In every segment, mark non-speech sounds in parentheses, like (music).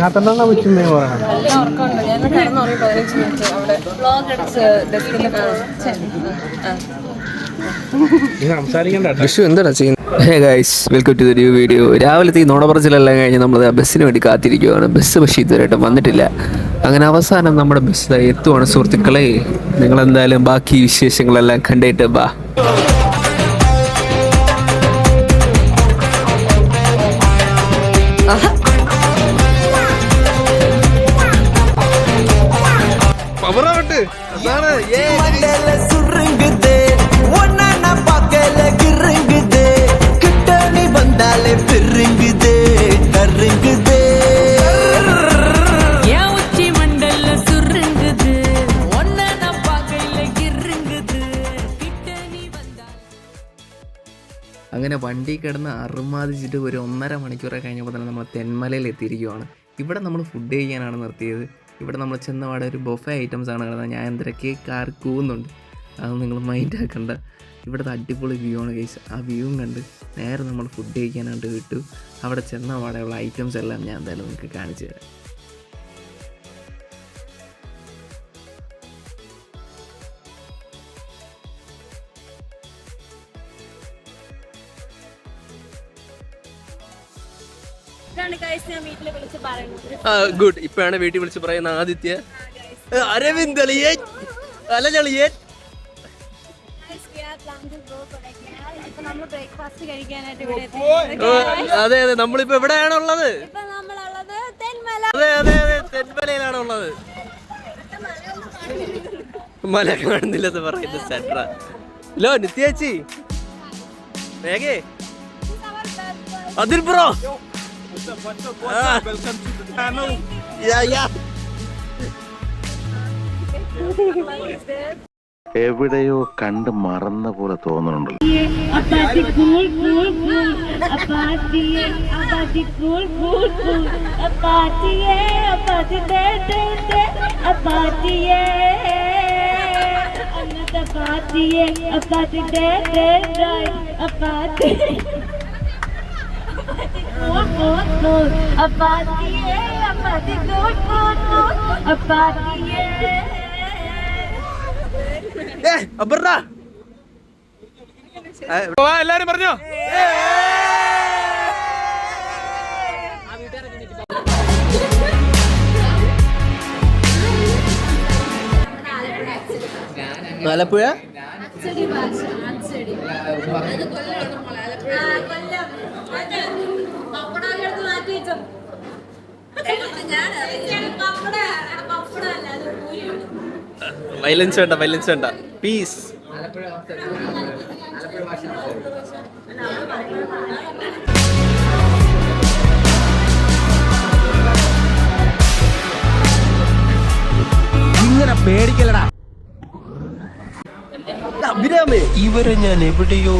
ഉറങ്ങാത്തണ്ടാ വെച്ചിട്ടുണ്ടേ പറയണം. വിഷു എന്താടാ ചെയ്യുന്നത്? Hey guys welcome to the video രാവിലത്തെ ഈ നോടപ്പറച്ചിലെല്ലാം കഴിഞ്ഞ് നമ്മൾ ബസ്സിന് വേണ്ടി കാത്തിരിക്കുകയാണ് ബസ് പക്ഷേ ഇതുവരെയായിട്ടും വന്നിട്ടില്ല. അങ്ങനെ അവസാനം നമ്മുടെ ബസ് എത്തുവാണ് സുഹൃത്തുക്കളെ. നിങ്ങൾ എന്തായാലും ബാക്കി വിശേഷങ്ങളെല്ലാം കണ്ടിട്ട് ബാ കിടന്ന് അറുമാതിച്ചിട്ട് ഒരു ഒന്നര മണിക്കൂറൊക്കെ കഴിഞ്ഞപ്പോൾ തന്നെ നമ്മൾ തെന്മലയിൽ എത്തിയിരിക്കുവാണ് ഇവിടെ നമ്മൾ ഫുഡ് കഴിക്കാനാണ് നിർത്തിയത്. ഇവിടെ നമ്മൾ ചെന്നപാടെ ഒരു ബൊഫെ ഐറ്റംസ് ആണ് കിടന്നത്. ഞാൻ എന്തൊക്കെ കാർ കൂവുന്നുണ്ട്. അത് നിങ്ങൾ മൈൻഡ് ആക്കണ്ട. ഇവിടുത്തെ അടിപൊളി വ്യൂ ആണ് കേസ് ആ വ്യൂവും കണ്ട് നേരെ നമ്മൾ ഫുഡ് കഴിക്കാനായിട്ട് വിട്ടു. അവിടെ ചെന്ന പാടെയുള്ള ഐറ്റംസ് എല്ലാം ഞാൻ എന്തായാലും നിങ്ങൾക്ക് കാണിച്ചു തരാം. ഗുഡ് ഇപ്പോഴാണ് വീട്ടിൽ വിളിച്ച് പറയുന്ന ആദിത്യ. അരവിന്ദ് അളിയൻ. അതെ അതെ. നമ്മളിപ്പോ എവിടെയാണ് ഉള്ളത് അതെ അതെ അതെ. തെന്മലയിലാണ് ഉള്ളത് മല കാണുന്നില്ലെന്ന് പറയുന്ന ഹലോ നിത്യേച്ചി. വേഗേ അതിൽ ബ്രോ എവിടെയോ കണ്ട് മറന്ന പോലെ തോന്നുന്നുണ്ട് Apati cool, എല്ലാരും പറഞ്ഞോ? ആലപ്പുഴ അച്ചടി ഭാഷ അച്ചടി അത് കൊല്ലമാണ് മോളെ ആലപ്പുഴ കൊല്ലം പപ്പടം മാറ്റി വെച്ചോ ഞാൻ പപ്പട പപ്പടമല്ല അത് പൂരിയാണ് വയലൻസ് വേണ്ട വയലൻസ് വേണ്ട. പീസ് ഇങ്ങനെ പേടിക്കലടാ അഭിരാമേ ഇവരെ ഞാൻ എവിടെയോ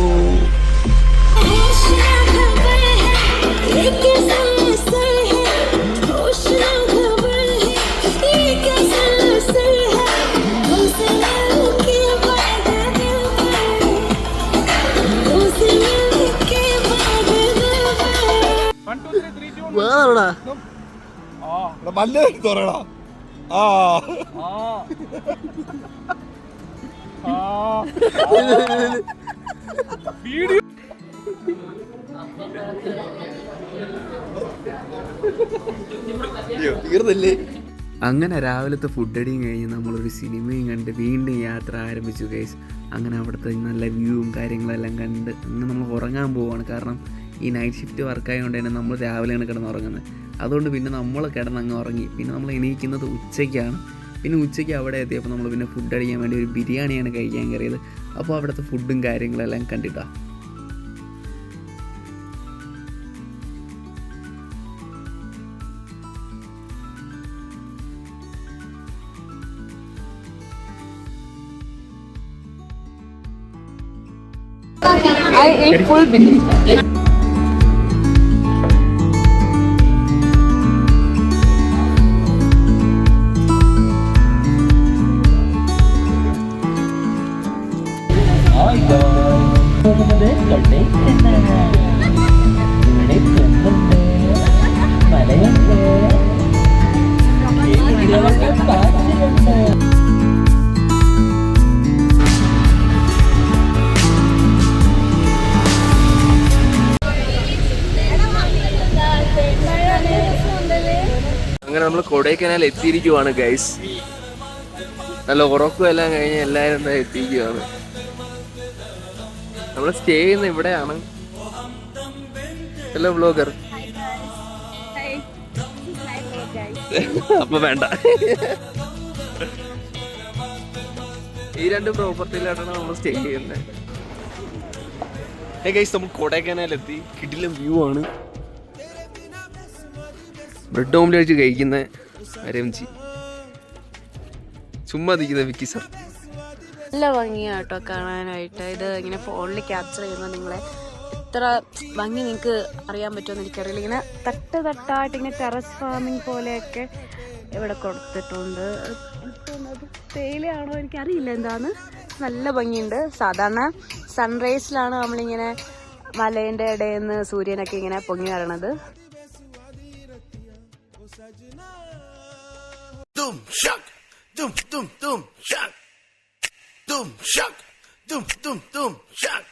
വേറെടാ. തീർന്നില്ലേ? അങ്ങനെ രാവിലത്തെ ഫുഡ് അടിയും കഴിഞ്ഞ് നമ്മളൊരു സിനിമയും കണ്ട് വീണ്ടും യാത്ര ആരംഭിച്ചു കേസ് അങ്ങനെ അവിടുത്തെ നല്ല വ്യൂവും കാര്യങ്ങളെല്ലാം കണ്ട് അങ്ങനെ നമ്മൾ ഉറങ്ങാൻ പോവാണ്. കാരണം ഈ നൈറ്റ് ഷിഫ്റ്റ് വർക്കായതുകൊണ്ട് തന്നെ നമ്മൾ രാവിലെയാണ് കിടന്ന് ഉറങ്ങുന്നത് അതുകൊണ്ട് പിന്നെ നമ്മൾ കിടന്ന് അങ്ങ് ഉറങ്ങി. പിന്നെ നമ്മൾ എണീക്കുന്നത് ഉച്ചയ്ക്കാണ്. പിന്നെ ഉച്ചയ്ക്ക് അവിടെ എത്തിയപ്പോൾ നമ്മൾ പിന്നെ ഫുഡ് അടിക്കാൻ വേണ്ടി ഒരു ബിരിയാണിയാണ് കഴിക്കാൻ കയറിയത്. അപ്പോൾ അവിടുത്തെ ഫുഡും കാര്യങ്ങളെല്ലാം കണ്ടിട്ടാണ് I ate full biryani. അങ്ങനെ നമ്മൾ കൊടൈക്കനാൽ എത്തിയിരിക്കുവാണ് ഗൈസ് നല്ല ഉറക്കം എല്ലാം കഴിഞ്ഞ് എല്ലാവരും എത്തിയിരിക്കുവാണ്. നമ്മൾ സ്റ്റേ ചെയ്യുന്ന ഇവിടെയാണ്. ഹലോ ബ്ലോഗർ അപ്പൊ വേണ്ട. ഈ രണ്ട് പ്രോപ്പർട്ടിയിലാണ് നമ്മൾ സ്റ്റേ ചെയ്യുന്നത് ഗൈസ് നമ്മൾ കൊടൈക്കനാലെത്തി. കിടിലം വ്യൂ ആണ്. ബ്രെഡ് ഓംലെറ്റ് കഴിക്കുന്ന അരംജി ചുമ്മാ വിക്കി സർ. നല്ല ഭംഗിയാണ് കേട്ടോ കാണാനായിട്ട്. ഇത് ഇങ്ങനെ ഫോണിൽ ക്യാപ്ചർ ചെയ്യുമ്പോൾ നിങ്ങളെ എത്ര ഭംഗി നിങ്ങൾക്ക് അറിയാൻ പറ്റുമെന്ന് എനിക്കറിയില്ല. ഇങ്ങനെ തട്ട് തട്ടായിട്ട് ഇങ്ങനെ ടെറസ് ഫാമിംഗ് പോലെയൊക്കെ ഇവിടെ കൊടുത്തിട്ടുണ്ട്. തേയിലയാണോ എനിക്കറിയില്ല എന്താന്ന്. നല്ല ഭംഗിയുണ്ട്. സാധാരണ സൺറൈസിലാണ് നമ്മളിങ്ങനെ മലേന്റെ ഇടയിൽ നിന്ന് സൂര്യനൊക്കെ ഇങ്ങനെ പൊങ്ങി വരണത്. Dum ഷക് dum dum dum shock, doom, shock, doom, doom, doom, shock.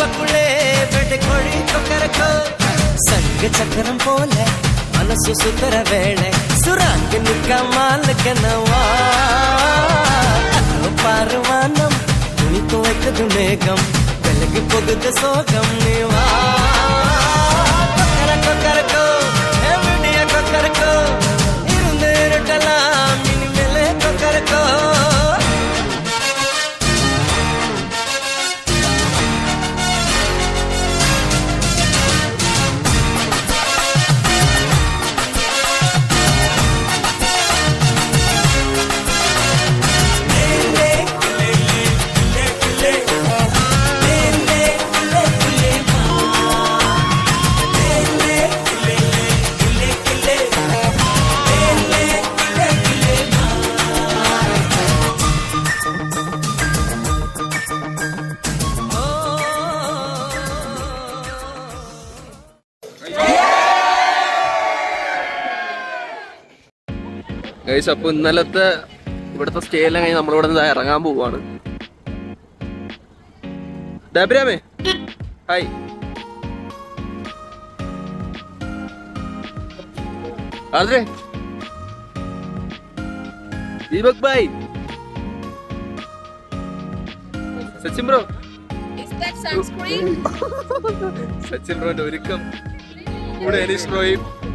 പൂവക്കുള്ളേ വെടിക്കൊഴി തൊക്കരക്കോ സംഘചക്രം പോലെ മനസ്സു സുതര വേള സുരാങ്ക് നിൽക്കാൻ മാലക്കനവാ പാർവാനം തുണി തുവയ്ക്കത് മേഘം വിലകി പൊകുത് സോകം നീവാ ഗൈസ് അപ്പൊ ഇന്നലത്തെ ഇവിടുത്തെ സ്റ്റേ എല്ലാം കഴിഞ്ഞ് നമ്മളിവിടെ നിന്ന് ഇറങ്ങാൻ പോവാണ്. ഡബ്രാമേ ഹായ് അതെ ദീപക് ഭായ്. സച്ചിൻ ബ്രോ? (laughs) സച്ചിൻ ബ്രോന്റെ ഒരുക്കം. കൂടെ അനീഷ് ബ്രോയും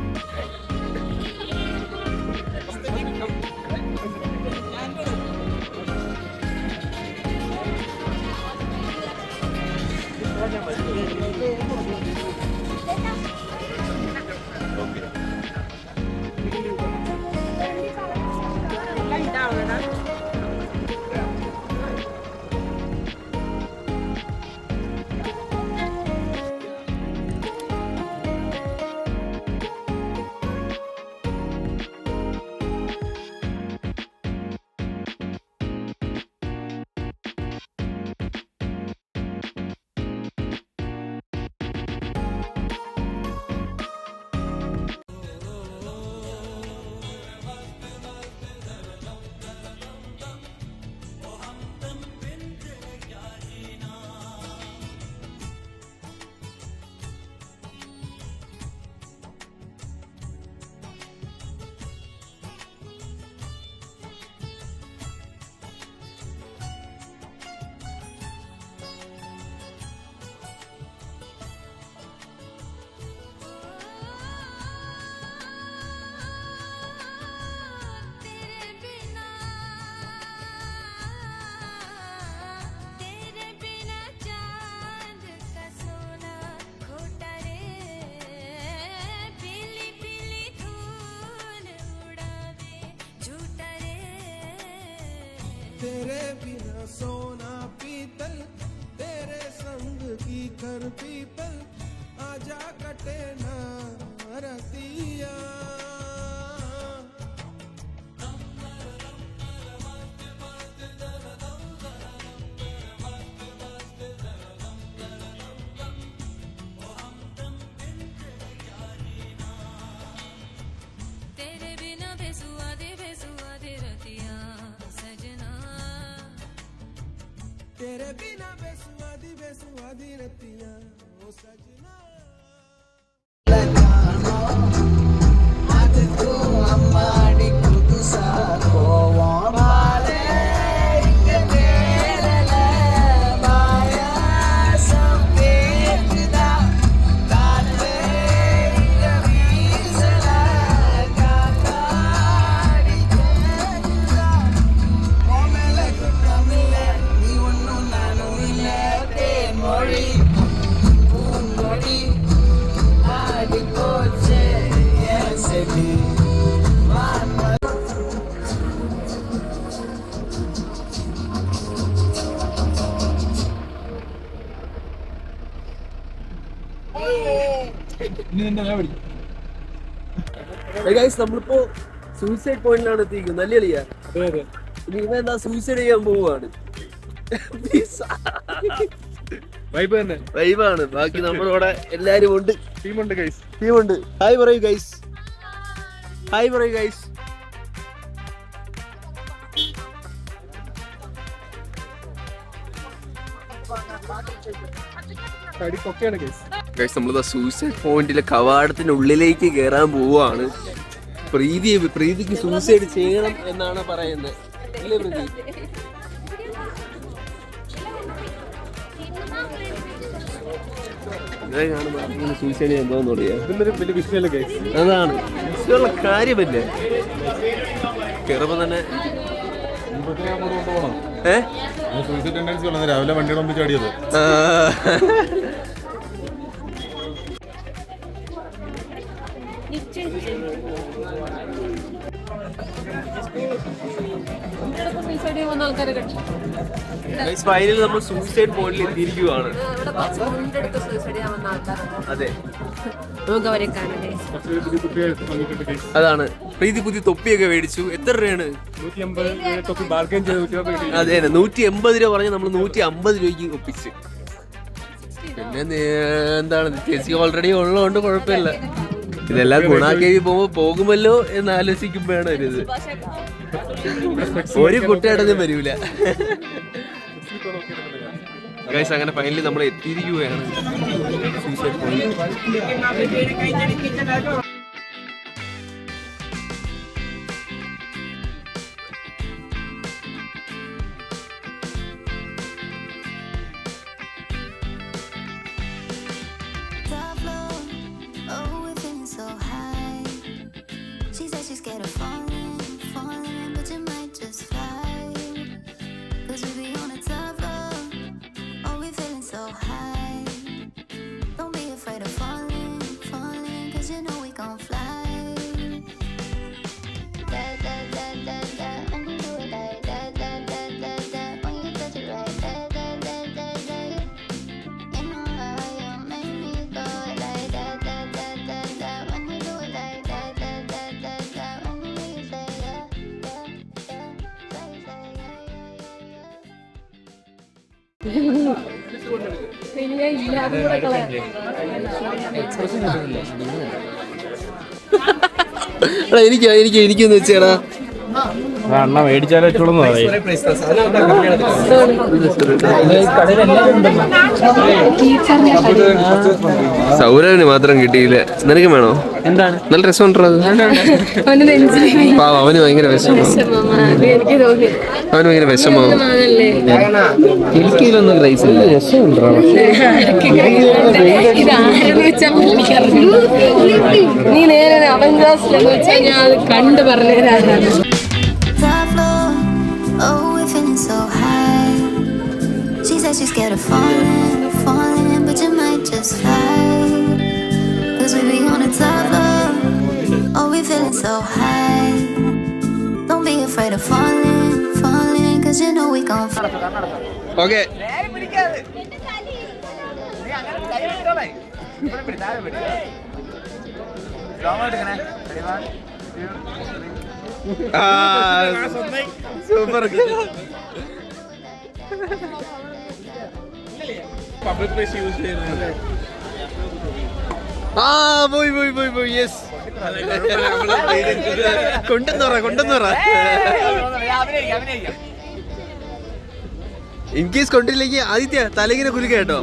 तेरे बिना सोना पीतल तेरे संग की कर पीपल आजा कटे ना रतिया। said you സൂയിസൈഡ് പോയിന്റിലാണ് എത്തിയിരിക്കുന്നത് അല്ലേ കളിയാ ഇനി ഇവ എന്താ സൂയിസൈഡ് ചെയ്യാൻ പോവാണ് വൈബാണ് ബാക്കി നമ്മളിവിടെ എല്ലാരും ഉണ്ട്. ടീമുണ്ട് ഗൈസ് ടീമുണ്ട് ഹായ് പറയൂ ഗൈസ് ഹായ് പറയൂ ഗൈസ് ഗൈസ് നമ്മളിതാ സൂയിസൈഡ് പോയിന്റിലെ കവാടത്തിന്റെ ഉള്ളിലേക്ക് കയറാൻ പോവാണ് പ്രീതി പ്രീതിക്ക് സൂസൈഡ് ചെയ്യണം എന്നാണ് പറയുന്നത്. അല്ലേ പ്രീതി? സൂയിസൈഡ് ചെയ്യാൻ ഗൈസ് അതാണ്. വിഷയമുള്ള കാര്യമല്ലേ? കയറുമ്പോ തന്നെ ഏ? സൂയിസൈഡ് ടെൻഡൻസി ഉള്ളത് രാവിലെ മുമ്പിൽ ചാടിയത്. നമ്മൾ സൂയിസൈഡ് പോയിന്റിൽ എത്തിയിരിക്കുവാണ്. അതെ. നമുക്ക് അവരെ കാണണ്ടേ അതാണ്. പ്രീതി പുതിയ തൊപ്പിയൊക്കെ മേടിച്ചു. എത്ര രൂപയാണ്? അതെ തന്നെ നൂറ്റി എൺപത് രൂപ പറഞ്ഞ് നമ്മൾ നൂറ്റി അമ്പത് രൂപയ്ക്ക് ഒപ്പിച്ച്. പിന്നെ എന്താണ്? ചേച്ചി ഓൾറെഡി ഉള്ളതുകൊണ്ട് കുഴപ്പമില്ല. ഇതെല്ലാം ഗുണാക്കേവി പോകുമ്പോ പോകുമല്ലോ എന്ന് ആലോചിക്കുമ്പോഴാണ് ഒരു ഇത്. ഒരു കുട്ടിയടഞ്ഞും വരൂല. ഗൈസ് അങ്ങനെ ഫൈനലി നമ്മൾ എത്തിയിരിക്കുകയാണ്. You know we gon' fly. Da, da, da, da, da, when you do it like da, da, da, da, da, when you touch it right, da, da, da, da, da. You know how you make me go like that, that, that, that, that. When you do it like that, that, that, that, that. When you really say yeah, yeah, yeah, say, say yeah, yeah, yeah, yeah. എടാ എനിക്ക് എനിക്ക് എനിക്കൊന്ന് വെച്ചേടാ. അണ്ണ മേടിച്ചാലേ വെച്ചോളൂ സൗരവിന് മാത്രം കിട്ടിയില്ല? നിനക്ക് വേണോ? എന്താണ്? നല്ല രസമുണ്ടോ അത്. പാവം അവന് ഭയങ്കര വിഷമം. എനിക്ക് തോന്നി. അവന് ഭയങ്കര വിഷമം. എനിക്ക് ഇതിലൊന്നും ക്രൈസ് ഇല്ല. രസമുണ്ടോ? നീ നേരെ അവഞ്ചാസിലെന്ന് വെച്ചാൽ ഞാൻ അത് കണ്ട് പറഞ്ഞുതരാനാണ്. She you're she's scared of falling, falling, but you might just fly. Cause we be on the top of, oh, we feeling so high. Don't be afraid of falling, falling, cause you know we gon' f- okay super public place use ചെയ്യുന്നത്. ആ പോയി പോയി പോയി പോയി. Yes container container in case കൊണ്ടില്ലെങ്കിൽ Aditya തലകിനെ കുലുക്ക കേട്ടോ.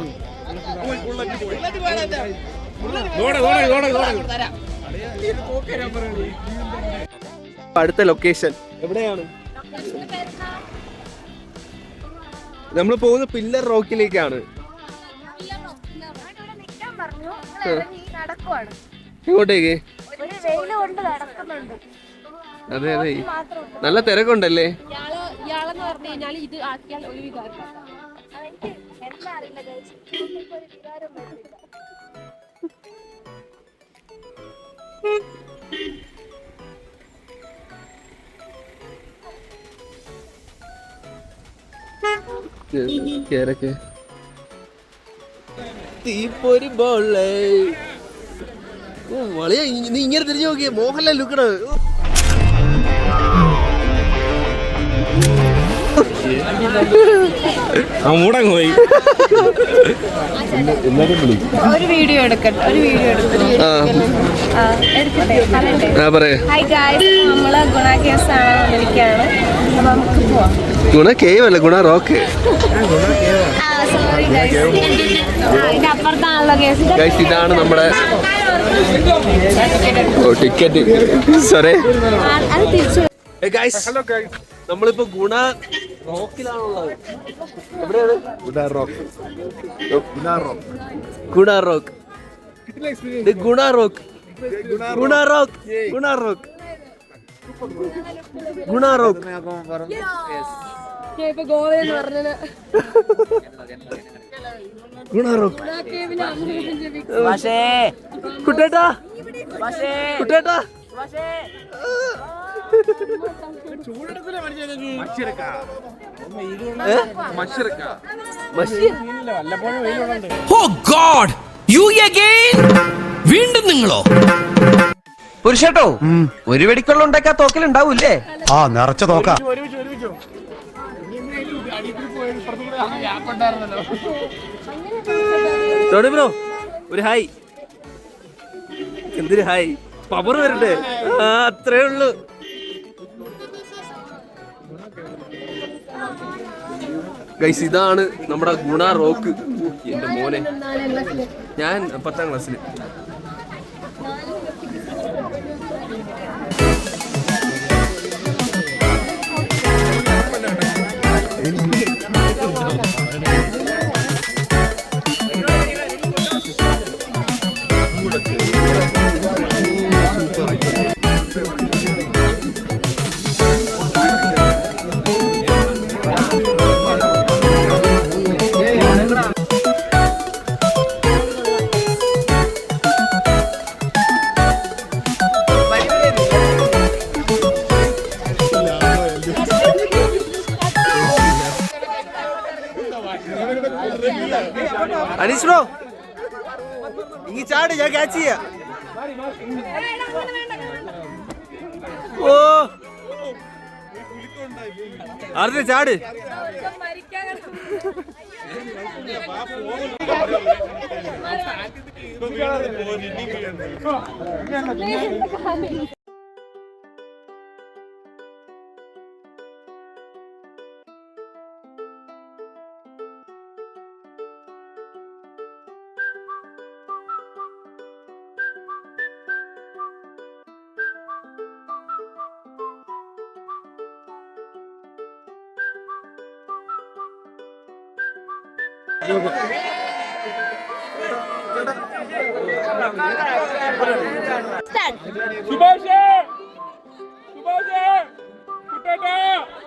അടുത്ത ലൊക്കേഷൻ എവിടെയാണ്? നമ്മൾ പോകുന്ന പില്ലർ റോക്കിലേക്കാണ് ഇങ്ങോട്ടേക്ക് ഒരു വെയിൽ കൊണ്ട് നടക്കുന്നുണ്ട്. അതെ അതെ. നല്ല തിരക്കുണ്ടല്ലേ? കേരക്കെ. തീപ്പൊരി ബോളേ. വളയ നീ ഇങ്ങനെ തിരിഞ്ഞു നോക്കിയേ. മോഹൻലാൽ ലുക്കണ്. മൂടങ്ങ് പോയി. ഒരു വീഡിയോ എടുക്കട്ടെ ഒരു വീഡിയോ എടുക്കട്ടെ. നമ്മൾ ഗുണ കേസ് ആണ് നമുക്ക് പോവാം. ഗുണ കേവ് അല്ല ഗുണ റോക്ക്. ഇതാണ് നമ്മുടെ ടിക്കറ്റ്. സോറി നമ്മളിപ്പോ ഗുണ റോക്കിലാണുള്ളത്. എവിടെയാണ്? ഗുണ rock. Guna rock. Guna rock. Guna rock. Guna rock. ഗുണ ഗോവയെന്ന് പറഞ്ഞത്. ഗുണ റോക്ക് കുട്ടേട്ടാ. കുട്ടേട്ടാ. ഓ ഗോഡ് യു അഗൈൻ വീണ്ടും നിങ്ങളോ? പുരുഷട്ടോ ഒരു വെടിക്കുള്ള ഉണ്ടാക്കാ തോക്കലുണ്ടാവൂലേ ആ നിറച്ച തോക്ക. ടോണി ബ്രോ ഒരു ഹായ്. എന്തൊരു ഹായ്? പവർ വരട്ടെ ആ അത്രേ ഉള്ളു. ഗൈസ് ഇതാണ് നമ്മുടെ ഗുണ റോക്ക്. എന്റെ മോനെ. ഞാൻ പത്താം ക്ലാസ്സിൽ Thank you. അനീഷ് ബ്രോ ഇങ്ങി ചാട് ഞാൻ ക്യാച്ച് ചെയ്യാ. ഓ. അറിഞ്ഞ ചാട്.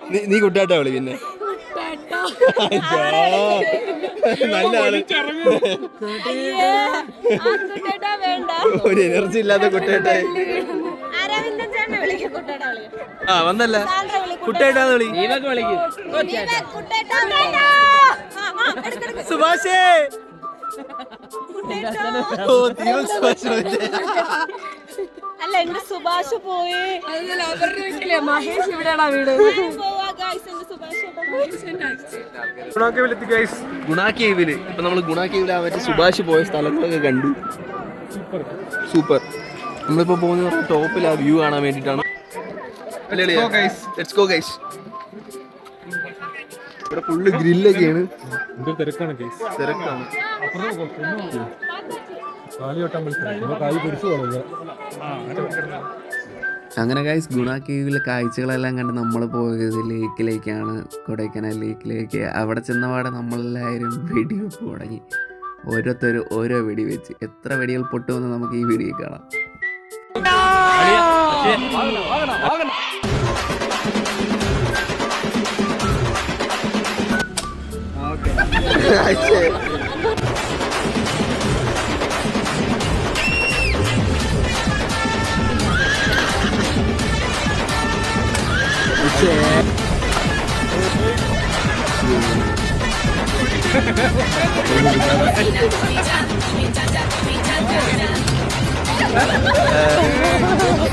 നീ നീ കുട്ടാട്ടാ വിളി പിന്നെ? നല്ല ആൾ. ഒരു എനർജി ഇല്ലാത്ത കുട്ടേട്ടെ അരവിന്ദൻ ചേട്ടൻ ആ വന്നല്ല. കുട്ടേട്ടാ വിളി സുഭാഷേ. ഓ ദീപക് സുഭാഷ് അല്ല എന്റെ സുഭാഷ് പോയി. മഹേഷ് ഇവിടെയാണോ വീട്? ഗുണ കേവിൽ ഇപ്പൊ നമ്മൾ ഗുണ കേവിൽ ആ മറ്റേ സുഭാഷ് പോയ സ്ഥലങ്ങളൊക്കെ കണ്ടു. സൂപ്പർ. നമ്മളിപ്പോ പോകുന്ന ടോപ്പിൽ ആ വ്യൂ കാണാൻ വേണ്ടിട്ടാണ് ലെറ്റ്സ് ഗോ ഗൈസ് ഇവിടെ ഫുള്ള് ഗ്രില്ലൊക്കെയാണ് തിരക്കാണ് കേസ് തിരക്കാണ്. അങ്ങനെ ഗൈസ് ഗുണ കേവിലെ കാഴ്ചകളെല്ലാം കണ്ട് നമ്മൾ പോയത് ലേക്കിലേക്കാണ് കൊടൈക്കനാൽ ലേക്കിലേക്ക് അവിടെ ചെന്നപാടെ നമ്മളെല്ലാവരും വെടിവെപ്പ് തുടങ്ങി. ഓരോരുത്തരും ഓരോ വെടി വെച്ച്. എത്ര വെടികൾ പൊട്ടുമെന്ന് നമുക്ക് ഈ വീഡിയോ കാണാം. (laughs) 我去。我。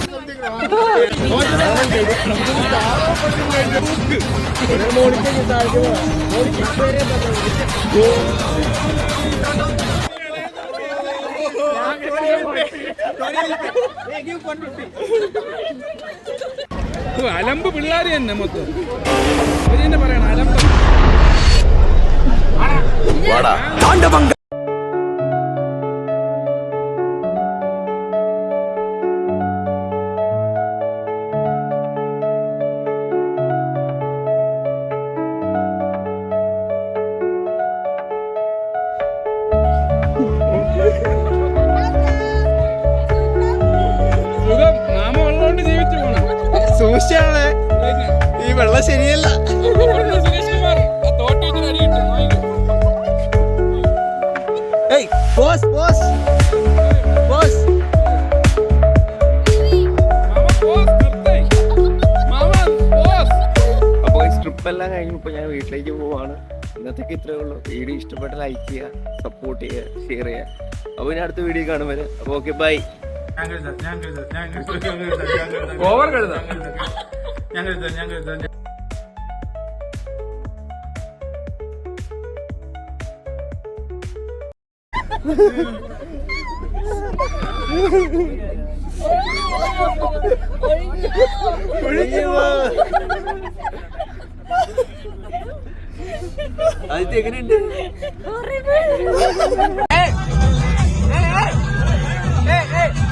(laughs) അലമ്പ് പിള്ളേർ തന്നെ മൊത്തം. പറയണം അലമ്പ്. ട്രിപ്പ് എല്ലാം ഇപ്പൊ ഞാൻ വീട്ടിലേക്ക് പോവാണ്. ഇന്നത്തേക്ക് ഇത്രയേ ഉള്ളൂ. വീഡിയോ ഇഷ്ടപ്പെട്ട ലൈക്ക് ചെയ്യുക സപ്പോർട്ട് ചെയ്യുക ഷെയർ ചെയ്യുക. അപ്പോൾ ഇനി അടുത്ത വീഡിയോ കാണും വരെ. അപ്പോൾ ഓക്കെ ബൈ ഓവർ കഴുതാം ആദ്യത്തെ എങ്ങനെയുണ്ട് Hey, hey, hey, hey.